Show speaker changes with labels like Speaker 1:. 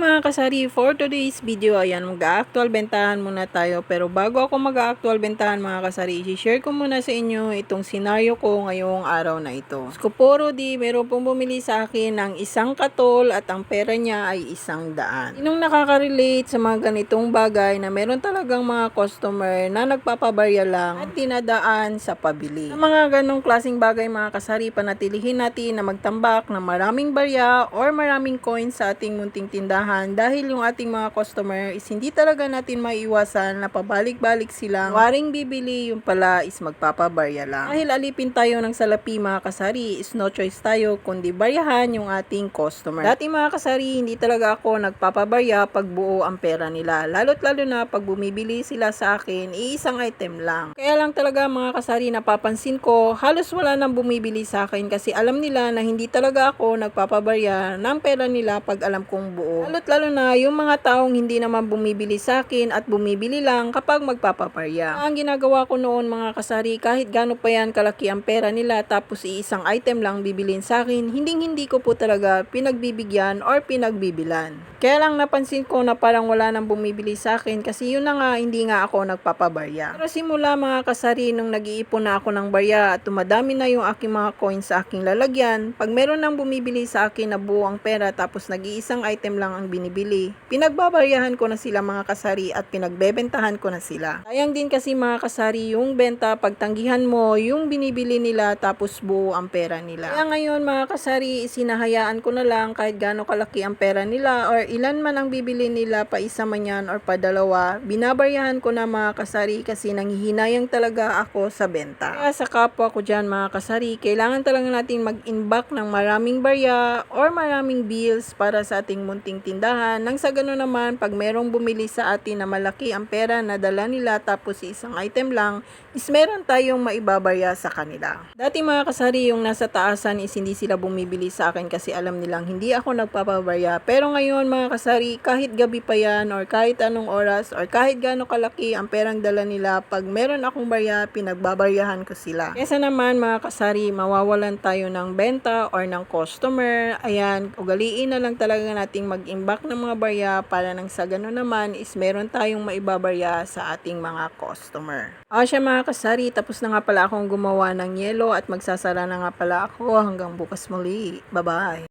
Speaker 1: mga kasari, for today's video, ayan, mag-actual bentahan muna tayo. Pero bago ako mag-actual bentahan mga kasari, i-share ko muna sa inyo itong senaryo ko ngayong araw na ito. Skoporo di, meron pong bumili sa akin ng isang katol at ang pera niya ay isang daan. Sinong nakaka-relate sa mga ganitong bagay na meron talagang mga customer na nagpapabarya lang at dinadaan sa pabili. Sa mga ganong klaseng bagay mga kasari, panatilihin natin na magtambak ng maraming barya or maraming coins sa ating munting tindahan dahil yung ating mga customer is hindi talaga natin maiiwasan na pabalik-balik silang waring bibili yung pala is magpapabarya lang. Dahil alipin tayo ng salapi mga kasari is no choice tayo kundi baryahan yung ating customer. Dati mga kasari hindi talaga ako nagpapabarya pag buo ang pera nila. Lalo't lalo na pag bumibili sila sa akin iisang item lang. Kaya lang talaga mga kasari napapansin ko halos wala nang bumibili sa akin kasi alam nila na hindi talaga ako nagpapabarya ng pera nila pag alam kong buo. Lalo't lalo na yung mga taong hindi naman bumibili sa akin at bumibili lang kapag magpapabarya. Ang ginagawa ko noon mga kasari kahit gaano pa yan kalaki ang pera nila tapos iisang item lang bibilin sa akin, hindi hindi ko po talaga pinagbibigyan or pinagbibilan. Kaya lang napansin ko na parang wala nang bumibili sa akin kasi yun na nga hindi nga ako nagpapabarya. Pero simula mga kasari nung nag-iipon na ako ng barya at tumadami na yung aking mga coins sa aking lalagyan, pag meron nang bumibili sa akin na buo ang pera tapos nag-iisang item lang ang binibili, pinagbabaryahan ko na sila mga kasari at pinagbebentahan ko na sila. Sayang din kasi mga kasari yung benta pagtanggihan mo yung binibili nila tapos buo ang pera nila. Kaya ngayon mga kasari, sinahayaan ko na lang kahit gaano kalaki ang pera nila or ilan man ang bibili nila pa isa man yan or pa dalawa, binabaryahan ko na mga kasari kasi nanghihinayang talaga ako sa benta. Kaya sa kapwa ko dyan mga kasari, kailangan talaga natin mag-inback ng maraming barya or maraming bills para sa ating munting tindahan. Nang sa gano'n naman, pag merong bumili sa atin na malaki ang pera na dala nila tapos isang item lang, is meron tayong maibabarya sa kanila. Dati mga kasari, yung nasa taasan is hindi sila bumibili sa akin kasi alam nilang hindi ako nagpapabarya. Pero ngayon mga kasari, kahit gabi pa yan or kahit anong oras or kahit gaano kalaki ang perang dala nila, pag meron akong barya, pinagbabaryahan ko sila. Kesa naman mga kasari, mawawalan tayo ng benta or ng customer. Ayan, ugaliin na lang talaga nating mag-imbak ng mga barya para nang sa gano'n naman is meron tayong maibabarya sa ating mga customer. O siya mga kasari, tapos na nga pala akong gumawa ng yelo at magsasara na nga pala ako hanggang bukas muli. Bye-bye!